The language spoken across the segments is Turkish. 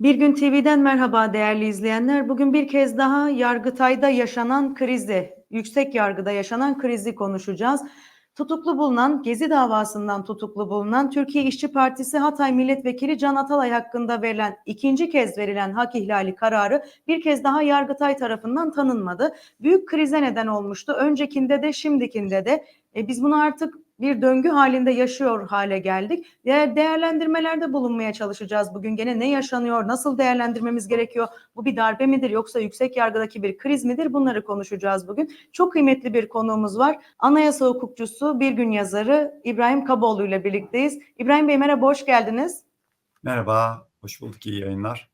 Bir Gün TV'den merhaba değerli izleyenler. Bugün bir kez daha Yargıtay'da yaşanan krizi, yüksek yargıda yaşanan krizi konuşacağız. Tutuklu bulunan, Gezi davasından tutuklu bulunan Türkiye İşçi Partisi Hatay Milletvekili Can Atalay hakkında verilen ikinci kez verilen hak ihlali kararı bir kez daha Yargıtay tarafından tanınmadı. Büyük krize neden olmuştu. Öncekinde de şimdikinde de e, biz bunu artık bir döngü halinde yaşıyor hale geldik. Değer, değerlendirmelerde bulunmaya çalışacağız bugün. Gene ne yaşanıyor, nasıl değerlendirmemiz gerekiyor? Bu bir darbe midir yoksa yüksek yargıdaki bir kriz midir? Bunları konuşacağız bugün. Çok kıymetli bir konuğumuz var. Anayasa hukukçusu, bir gün yazarı İbrahim Kaboğlu ile birlikteyiz. İbrahim Bey merhaba, hoş geldiniz. Merhaba, hoş bulduk, iyi yayınlar.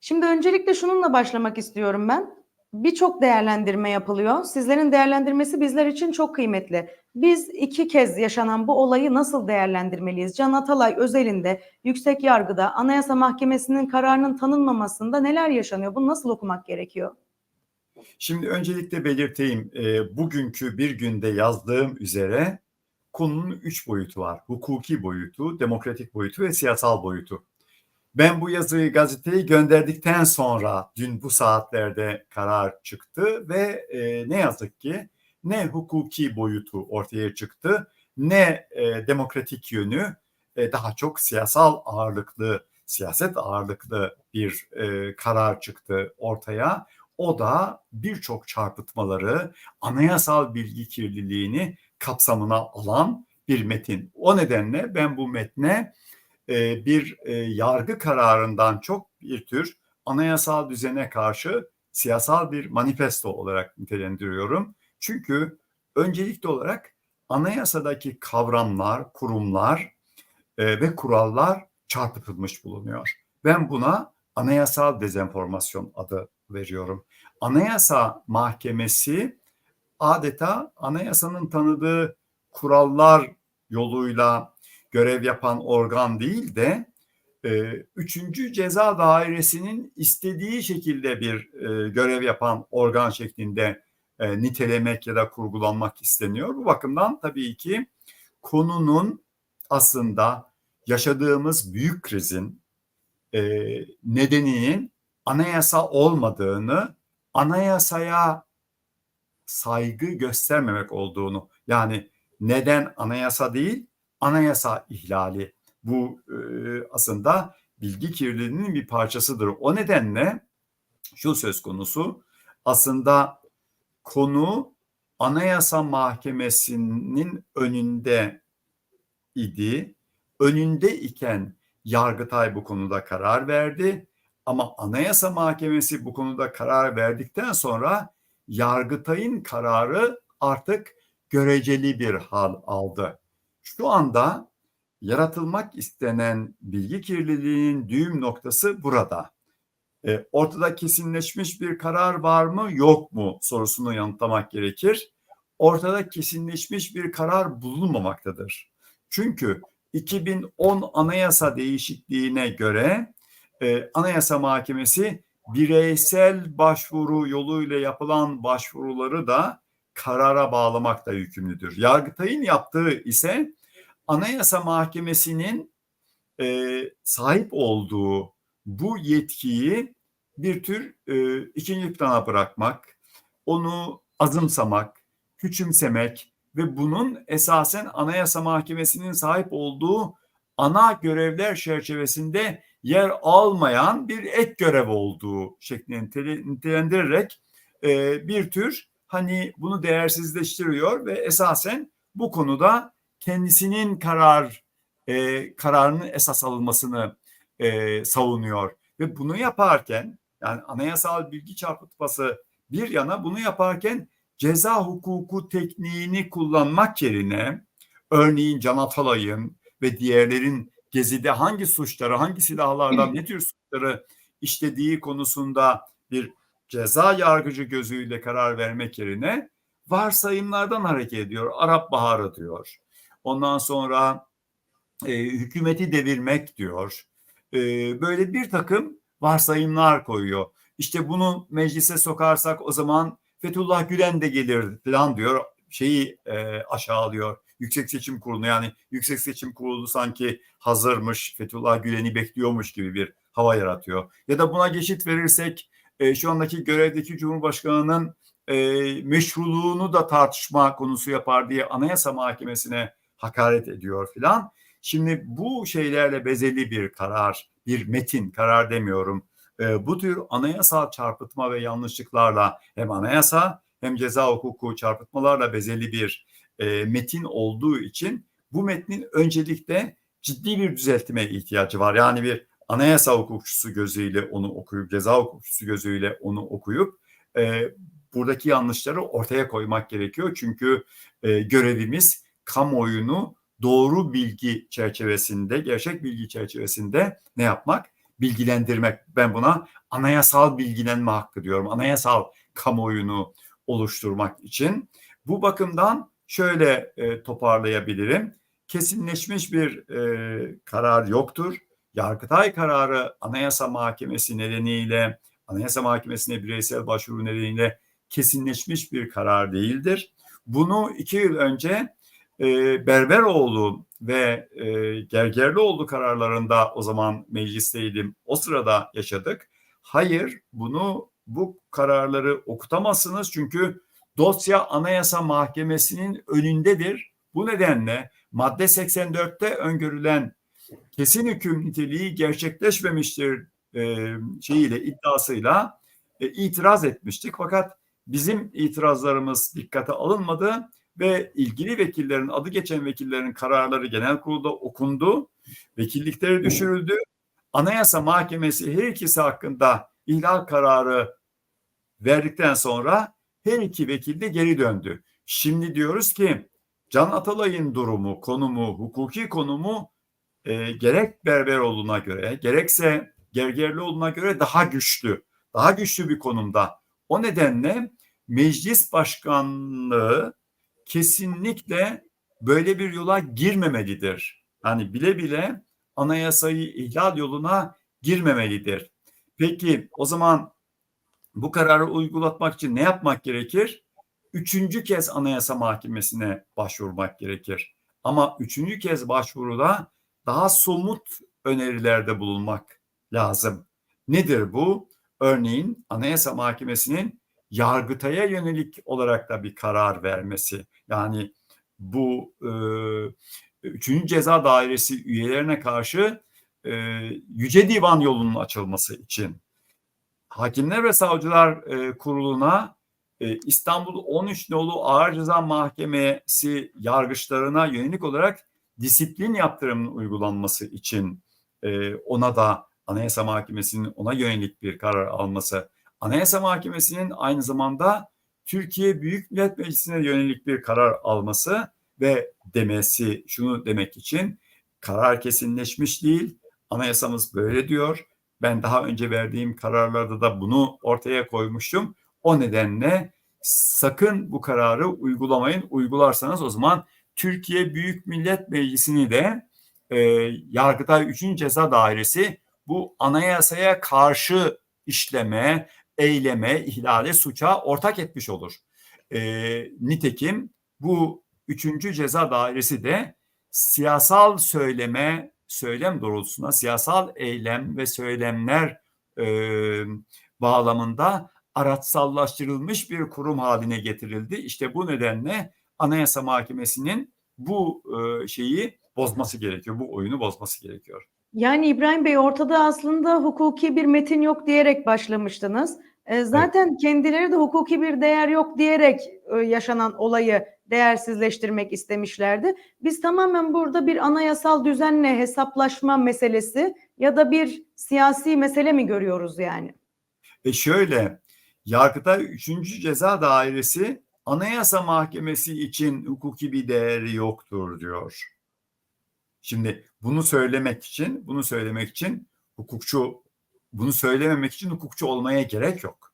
Şimdi öncelikle şununla başlamak istiyorum ben. Birçok değerlendirme yapılıyor. Sizlerin değerlendirmesi bizler için çok kıymetli. Biz iki kez yaşanan bu olayı nasıl değerlendirmeliyiz? Can Atalay özelinde yüksek yargıda Anayasa Mahkemesi'nin kararının tanınmamasında neler yaşanıyor? Bunu nasıl okumak gerekiyor? Şimdi öncelikle belirteyim, e, bugünkü bir günde yazdığım üzere konunun üç boyutu var. Hukuki boyutu, demokratik boyutu ve siyasal boyutu. Ben bu yazıyı gazeteye gönderdikten sonra dün bu saatlerde karar çıktı ve e, ne yazık ki ne hukuki boyutu ortaya çıktı ne e, demokratik yönü e, daha çok siyasal ağırlıklı, siyaset ağırlıklı bir e, karar çıktı ortaya. O da birçok çarpıtmaları, anayasal bilgi kirliliğini kapsamına alan bir metin. O nedenle ben bu metne e, bir e, yargı kararından çok bir tür anayasal düzene karşı siyasal bir manifesto olarak nitelendiriyorum. Çünkü öncelikli olarak anayasadaki kavramlar, kurumlar e, ve kurallar çarpıtılmış bulunuyor. Ben buna anayasal dezenformasyon adı veriyorum. Anayasa Mahkemesi adeta anayasanın tanıdığı kurallar yoluyla görev yapan organ değil de e, üçüncü ceza dairesinin istediği şekilde bir e, görev yapan organ şeklinde e, nitelemek ya da kurgulanmak isteniyor. Bu bakımdan tabii ki konunun aslında yaşadığımız büyük krizin e, nedeninin anayasa olmadığını, anayasaya saygı göstermemek olduğunu yani neden anayasa değil anayasa ihlali bu e, aslında bilgi kirliliğinin bir parçasıdır. O nedenle şu söz konusu aslında konu Anayasa Mahkemesi'nin önünde idi. Önünde iken Yargıtay bu konuda karar verdi. Ama Anayasa Mahkemesi bu konuda karar verdikten sonra Yargıtay'ın kararı artık göreceli bir hal aldı. Şu anda yaratılmak istenen bilgi kirliliğinin düğüm noktası burada. E, ortada kesinleşmiş bir karar var mı yok mu sorusunu yanıtlamak gerekir. Ortada kesinleşmiş bir karar bulunmamaktadır. Çünkü 2010 anayasa değişikliğine göre e, Anayasa Mahkemesi bireysel başvuru yoluyla yapılan başvuruları da karara bağlamakla yükümlüdür. Yargıtay'ın yaptığı ise Anayasa Mahkemesi'nin e, sahip olduğu bu yetkiyi bir tür e, ikinci plana bırakmak, onu azımsamak, küçümsemek ve bunun esasen Anayasa Mahkemesi'nin sahip olduğu ana görevler çerçevesinde yer almayan bir ek görev olduğu şeklinde nitelendirerek e, bir tür hani bunu değersizleştiriyor ve esasen bu konuda kendisinin karar e, kararının esas alınmasını e, savunuyor ve bunu yaparken yani anayasal bilgi çarpıtması bir yana bunu yaparken ceza hukuku tekniğini kullanmak yerine örneğin Can Atalay'ın ve diğerlerin Gezi'de hangi suçları, hangi silahlardan ne tür suçları işlediği konusunda bir ceza yargıcı gözüyle karar vermek yerine varsayımlardan hareket ediyor. Arap Baharı diyor. Ondan sonra e, hükümeti devirmek diyor. E, böyle bir takım varsayımlar koyuyor. İşte bunu meclise sokarsak o zaman Fethullah Gülen de gelir falan diyor. Şeyi e, aşağılıyor. Yüksek Seçim Kurulu yani Yüksek Seçim Kurulu sanki hazırmış, Fethullah Gülen'i bekliyormuş gibi bir hava yaratıyor. Ya da buna geçit verirsek e, şu andaki görevdeki Cumhurbaşkanı'nın e, meşruluğunu da tartışma konusu yapar diye Anayasa Mahkemesi'ne hakaret ediyor filan. Şimdi bu şeylerle bezeli bir karar, bir metin, karar demiyorum. E, bu tür anayasal çarpıtma ve yanlışlıklarla hem anayasa hem ceza hukuku çarpıtmalarla bezeli bir e, metin olduğu için bu metnin öncelikle ciddi bir düzeltime ihtiyacı var. Yani bir anayasa hukukçusu gözüyle onu okuyup, ceza hukukçusu gözüyle onu okuyup e, buradaki yanlışları ortaya koymak gerekiyor. Çünkü e, görevimiz kamuoyunu doğru bilgi çerçevesinde, gerçek bilgi çerçevesinde ne yapmak? Bilgilendirmek. Ben buna anayasal bilgilenme hakkı diyorum. Anayasal kamuoyunu oluşturmak için. Bu bakımdan şöyle e, toparlayabilirim. Kesinleşmiş bir e, karar yoktur. Yargıtay kararı Anayasa Mahkemesi nedeniyle, Anayasa Mahkemesi'ne bireysel başvuru nedeniyle kesinleşmiş bir karar değildir. Bunu iki yıl önce e, Berberoğlu ve e, Gergerlioğlu kararlarında o zaman meclisteydim. O sırada yaşadık. Hayır bunu bu kararları okutamazsınız çünkü dosya Anayasa Mahkemesi'nin önündedir. Bu nedenle madde 84'te öngörülen kesin hüküm niteliği gerçekleşmemiştir e, şeyiyle iddiasıyla e, itiraz etmiştik. Fakat bizim itirazlarımız dikkate alınmadı ve ilgili vekillerin adı geçen vekillerin kararları genel kurulda okundu. Vekillikleri düşürüldü. Anayasa Mahkemesi her ikisi hakkında ihlal kararı verdikten sonra her iki vekil de geri döndü. Şimdi diyoruz ki Can Atalay'ın durumu, konumu, hukuki konumu e, gerek Berberoğlu'na göre gerekse Gergerlioğlu'na göre daha güçlü, daha güçlü bir konumda. O nedenle meclis başkanlığı kesinlikle böyle bir yola girmemelidir. Yani bile bile anayasayı ihlal yoluna girmemelidir. Peki o zaman bu kararı uygulatmak için ne yapmak gerekir? Üçüncü kez Anayasa Mahkemesi'ne başvurmak gerekir. Ama üçüncü kez başvuruda daha somut önerilerde bulunmak lazım. Nedir bu? Örneğin Anayasa Mahkemesi'nin Yargıtay'a yönelik olarak da bir karar vermesi. Yani bu e, üçüncü ceza dairesi üyelerine karşı e, Yüce Divan yolunun açılması için Hakimler ve Savcılar e, Kurulu'na e, İstanbul 13 nolu Ağır Ceza Mahkemesi yargıçlarına yönelik olarak disiplin yaptırımının uygulanması için e, ona da Anayasa Mahkemesi'nin ona yönelik bir karar alması, Anayasa Mahkemesi'nin aynı zamanda Türkiye Büyük Millet Meclisi'ne yönelik bir karar alması ve demesi şunu demek için karar kesinleşmiş değil. Anayasamız böyle diyor. Ben daha önce verdiğim kararlarda da bunu ortaya koymuştum. O nedenle sakın bu kararı uygulamayın. Uygularsanız o zaman Türkiye Büyük Millet Meclisi'ni de e, Yargıtay 3. Ceza Dairesi bu anayasaya karşı işleme, eyleme, ihlale, suça ortak etmiş olur. E, nitekim bu 3. Ceza Dairesi de siyasal söyleme, söylem doğrultusunda siyasal eylem ve söylemler e, bağlamında araçsallaştırılmış bir kurum haline getirildi. İşte bu nedenle Anayasa Mahkemesi'nin bu e, şeyi bozması gerekiyor. Bu oyunu bozması gerekiyor. Yani İbrahim Bey ortada aslında hukuki bir metin yok diyerek başlamıştınız. E, zaten evet. kendileri de hukuki bir değer yok diyerek e, yaşanan olayı değersizleştirmek istemişlerdi. Biz tamamen burada bir anayasal düzenle hesaplaşma meselesi ya da bir siyasi mesele mi görüyoruz yani? E şöyle, Yargıtay 3. Ceza Dairesi Anayasa Mahkemesi için hukuki bir değeri yoktur diyor. Şimdi bunu söylemek için, bunu söylemek için hukukçu, bunu söylememek için hukukçu olmaya gerek yok.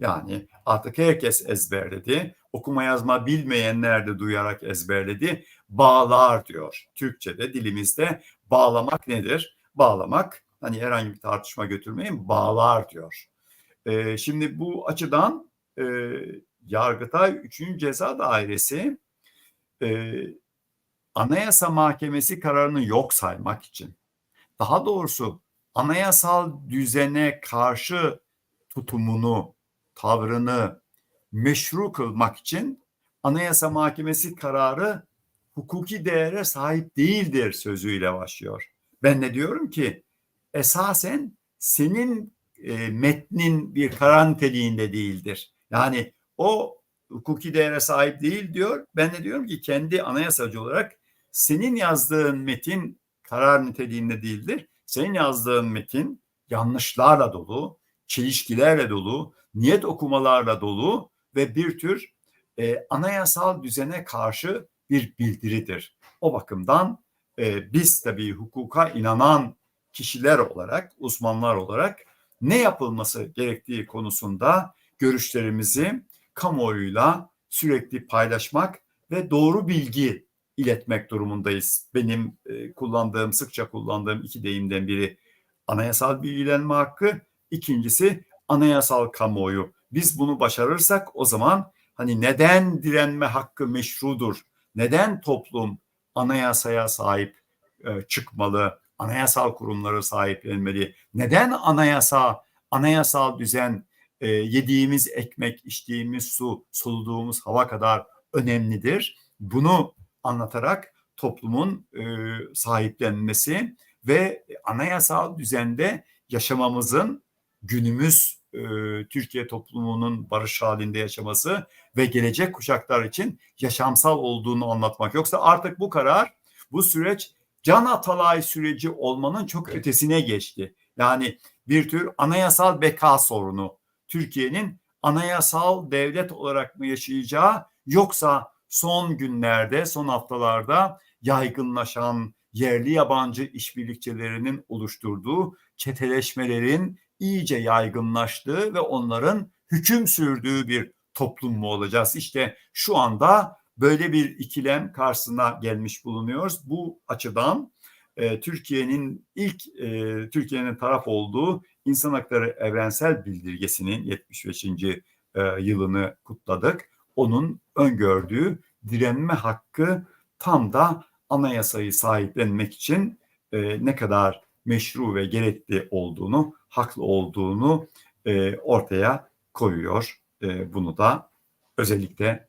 Yani artık herkes ezberledi. Okuma yazma bilmeyenler de duyarak ezberledi. Bağlar diyor. Türkçe'de, dilimizde bağlamak nedir? Bağlamak, hani herhangi bir tartışma götürmeyin, bağlar diyor. Ee, şimdi bu açıdan e, Yargıtay 3. Ceza Dairesi e, Anayasa Mahkemesi kararını yok saymak için, daha doğrusu anayasal düzene karşı tutumunu, tavrını meşru kılmak için Anayasa Mahkemesi kararı hukuki değere sahip değildir sözüyle başlıyor. Ben de diyorum ki esasen senin e, metnin bir karar niteliğinde değildir. Yani o hukuki değere sahip değil diyor. Ben de diyorum ki kendi anayasacı olarak senin yazdığın metin karar niteliğinde değildir. Senin yazdığın metin yanlışlarla dolu, çelişkilerle dolu, niyet okumalarla dolu ve bir tür e, anayasal düzene karşı bir bildiridir. O bakımdan e, biz tabii hukuka inanan kişiler olarak, uzmanlar olarak ne yapılması gerektiği konusunda görüşlerimizi kamuoyuyla sürekli paylaşmak ve doğru bilgi iletmek durumundayız. Benim e, kullandığım, sıkça kullandığım iki deyimden biri anayasal bilgilenme hakkı, ikincisi anayasal kamuoyu. Biz bunu başarırsak o zaman hani neden direnme hakkı meşrudur? Neden toplum anayasaya sahip e, çıkmalı? Anayasal kurumları sahiplenmeli? Neden anayasa, anayasal düzen e, yediğimiz ekmek, içtiğimiz su, soluduğumuz hava kadar önemlidir? Bunu anlatarak toplumun e, sahiplenmesi ve anayasal düzende yaşamamızın günümüz e, Türkiye toplumunun barış halinde yaşaması ve gelecek kuşaklar için yaşamsal olduğunu anlatmak. Yoksa artık bu karar, bu süreç can atalay süreci olmanın çok ötesine geçti. Yani bir tür anayasal beka sorunu. Türkiye'nin anayasal devlet olarak mı yaşayacağı yoksa son günlerde, son haftalarda yaygınlaşan yerli yabancı işbirlikçilerinin oluşturduğu çeteleşmelerin iyice yaygınlaştığı ve onların hüküm sürdüğü bir toplum mu olacağız? İşte şu anda böyle bir ikilem karşısına gelmiş bulunuyoruz. Bu açıdan e, Türkiye'nin ilk e, Türkiye'nin taraf olduğu İnsan Hakları Evrensel Bildirgesi'nin 75. E, yılını kutladık. Onun öngördüğü direnme hakkı tam da anayasayı sahiplenmek için e, ne kadar meşru ve gerekli olduğunu, haklı olduğunu e, ortaya koyuyor. E, bunu da özellikle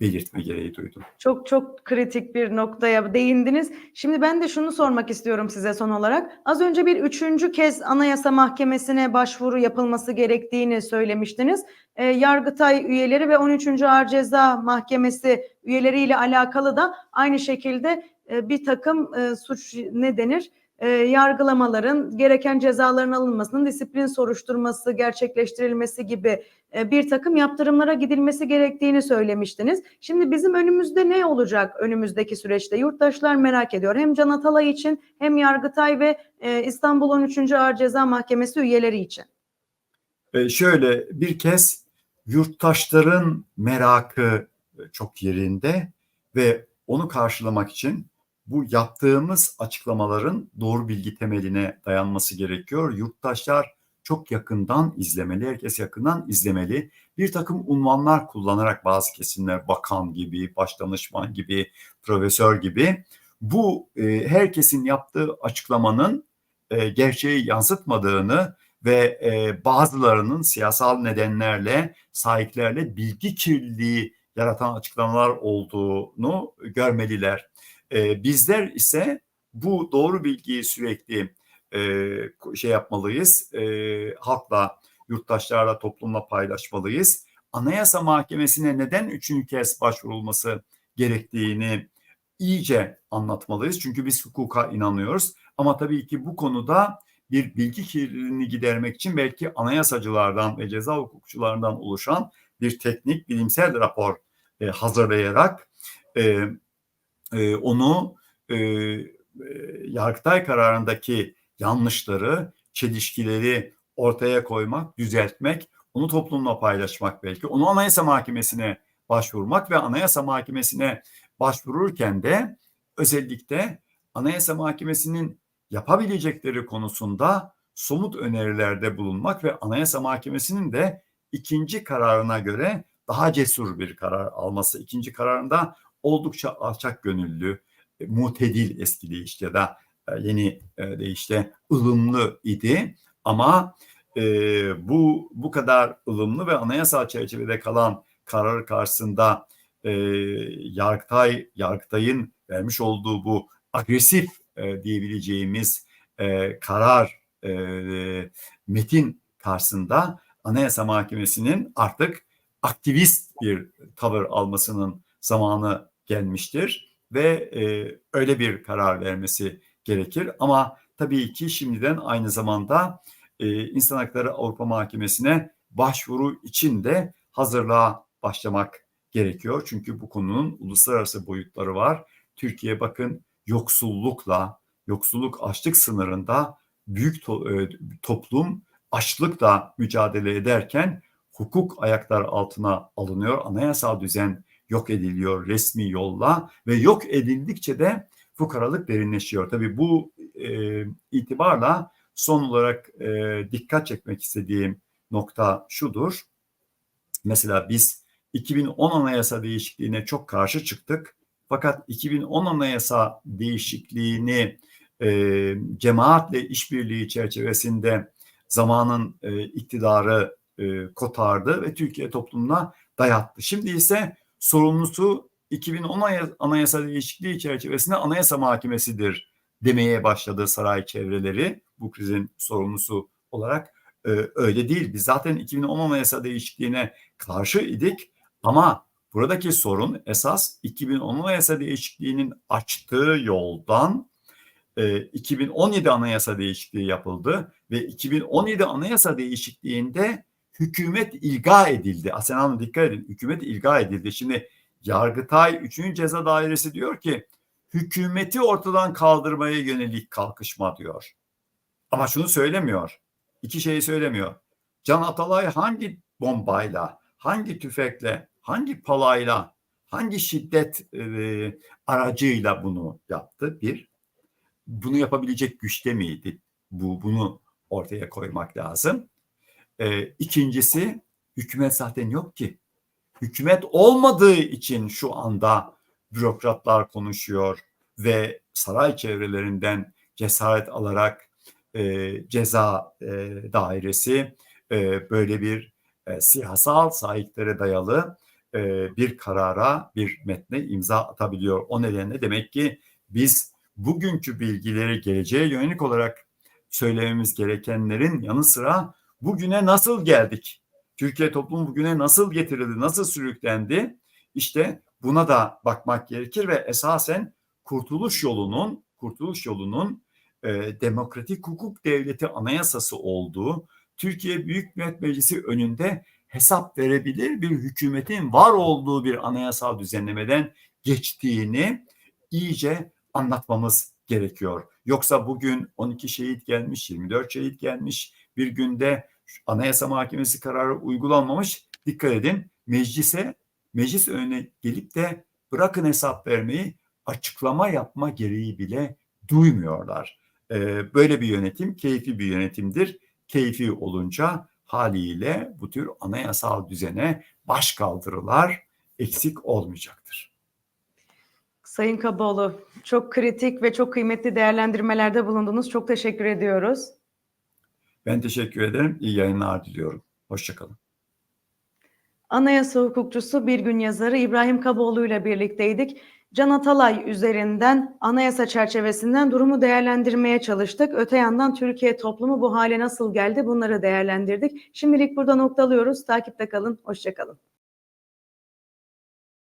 belirtme gereği duydum. Çok çok kritik bir noktaya değindiniz. Şimdi ben de şunu sormak istiyorum size son olarak. Az önce bir üçüncü kez Anayasa Mahkemesi'ne başvuru yapılması gerektiğini söylemiştiniz. E, Yargıtay üyeleri ve 13. Ağır Ceza Mahkemesi üyeleriyle alakalı da aynı şekilde e, bir takım e, suç ne denir? e, yargılamaların gereken cezaların alınmasının disiplin soruşturması gerçekleştirilmesi gibi bir takım yaptırımlara gidilmesi gerektiğini söylemiştiniz. Şimdi bizim önümüzde ne olacak önümüzdeki süreçte? Yurttaşlar merak ediyor. Hem Can Atalay için hem Yargıtay ve e, İstanbul 13. Ağır Ceza Mahkemesi üyeleri için. E, şöyle bir kez yurttaşların merakı çok yerinde ve onu karşılamak için bu yaptığımız açıklamaların doğru bilgi temeline dayanması gerekiyor. Yurttaşlar çok yakından izlemeli, herkes yakından izlemeli. Bir takım unvanlar kullanarak bazı kesimler bakan gibi, başdanışman gibi, profesör gibi bu e, herkesin yaptığı açıklamanın e, gerçeği yansıtmadığını ve e, bazılarının siyasal nedenlerle, sahiplerle bilgi kirliliği yaratan açıklamalar olduğunu görmeliler. E, bizler ise bu doğru bilgiyi sürekli e, şey yapmalıyız, e, halkla, yurttaşlarla, toplumla paylaşmalıyız. Anayasa Mahkemesi'ne neden üçüncü kez başvurulması gerektiğini iyice anlatmalıyız. Çünkü biz hukuka inanıyoruz. Ama tabii ki bu konuda bir bilgi kirliliğini gidermek için belki anayasacılardan ve ceza hukukçularından oluşan bir teknik bilimsel rapor e, hazırlayarak e, e, onu e, e, Yargıtay kararındaki yanlışları, çelişkileri ortaya koymak, düzeltmek, onu toplumla paylaşmak belki, onu Anayasa Mahkemesi'ne başvurmak ve Anayasa Mahkemesi'ne başvururken de özellikle Anayasa Mahkemesi'nin yapabilecekleri konusunda somut önerilerde bulunmak ve Anayasa Mahkemesi'nin de ikinci kararına göre daha cesur bir karar alması. İkinci kararında oldukça alçak gönüllü, e, mutedil eski deyişle ya da yeni e, deyişle ılımlı idi. Ama e, bu bu kadar ılımlı ve anayasal çerçevede kalan karar karşısında e, Yargıtay Yargıtay'ın vermiş olduğu bu agresif e, diyebileceğimiz e, karar e, metin karşısında Anayasa Mahkemesi'nin artık aktivist bir tavır almasının zamanı gelmiştir ve e, öyle bir karar vermesi gerekir. Ama tabii ki şimdiden aynı zamanda e, İnsan Hakları Avrupa Mahkemesi'ne başvuru için de hazırlığa başlamak gerekiyor. Çünkü bu konunun uluslararası boyutları var. Türkiye bakın yoksullukla, yoksulluk açlık sınırında büyük to- e, toplum açlıkla mücadele ederken hukuk ayaklar altına alınıyor. Anayasal düzen yok ediliyor resmi yolla ve yok edildikçe de fukaralık derinleşiyor. Tabii bu e, itibarla son olarak e, dikkat çekmek istediğim nokta şudur. Mesela biz 2010 anayasa değişikliğine çok karşı çıktık. Fakat 2010 anayasa değişikliğini e, cemaatle işbirliği çerçevesinde zamanın e, iktidarı e, kotardı ve Türkiye toplumuna dayattı. Şimdi ise sorumlusu 2010 anayasa değişikliği çerçevesinde anayasa mahkemesidir demeye başladı saray çevreleri bu krizin sorumlusu olarak e, öyle değil. Biz zaten 2010 anayasa değişikliğine karşı idik ama buradaki sorun esas 2010 anayasa değişikliğinin açtığı yoldan e, 2017 anayasa değişikliği yapıldı ve 2017 anayasa değişikliğinde hükümet ilga edildi. Asena Hanım dikkat edin hükümet ilga edildi. Şimdi Yargıtay 3. Ceza Dairesi diyor ki hükümeti ortadan kaldırmaya yönelik kalkışma diyor. Ama şunu söylemiyor. İki şeyi söylemiyor. Can Atalay hangi bombayla, hangi tüfekle, hangi palayla, hangi şiddet e, aracıyla bunu yaptı? Bir, bunu yapabilecek güçte miydi? Bu bunu ortaya koymak lazım. E, ikincisi hükümet zaten yok ki. Hükümet olmadığı için şu anda bürokratlar konuşuyor ve saray çevrelerinden cesaret alarak e, ceza e, dairesi e, böyle bir e, siyasal sahiplere dayalı e, bir karara, bir metne imza atabiliyor. O nedenle demek ki biz bugünkü bilgileri geleceğe yönelik olarak söylememiz gerekenlerin yanı sıra bugüne nasıl geldik? Türkiye toplumu bugüne nasıl getirildi, nasıl sürüklendi? İşte buna da bakmak gerekir ve esasen kurtuluş yolunun, kurtuluş yolunun e, demokratik hukuk devleti anayasası olduğu, Türkiye Büyük Millet Meclisi önünde hesap verebilir bir hükümetin var olduğu bir anayasal düzenlemeden geçtiğini iyice anlatmamız gerekiyor. Yoksa bugün 12 şehit gelmiş, 24 şehit gelmiş, bir günde Anayasa Mahkemesi kararı uygulanmamış. Dikkat edin meclise, meclis önüne gelip de bırakın hesap vermeyi açıklama yapma gereği bile duymuyorlar. Ee, böyle bir yönetim keyfi bir yönetimdir. Keyfi olunca haliyle bu tür anayasal düzene baş kaldırılar eksik olmayacaktır. Sayın Kaboğlu, çok kritik ve çok kıymetli değerlendirmelerde bulundunuz. Çok teşekkür ediyoruz. Ben teşekkür ederim. İyi yayınlar diliyorum. Hoşçakalın. Anayasa hukukçusu bir gün yazarı İbrahim Kaboğlu ile birlikteydik. Can Atalay üzerinden anayasa çerçevesinden durumu değerlendirmeye çalıştık. Öte yandan Türkiye toplumu bu hale nasıl geldi bunları değerlendirdik. Şimdilik burada noktalıyoruz. Takipte kalın, hoşçakalın.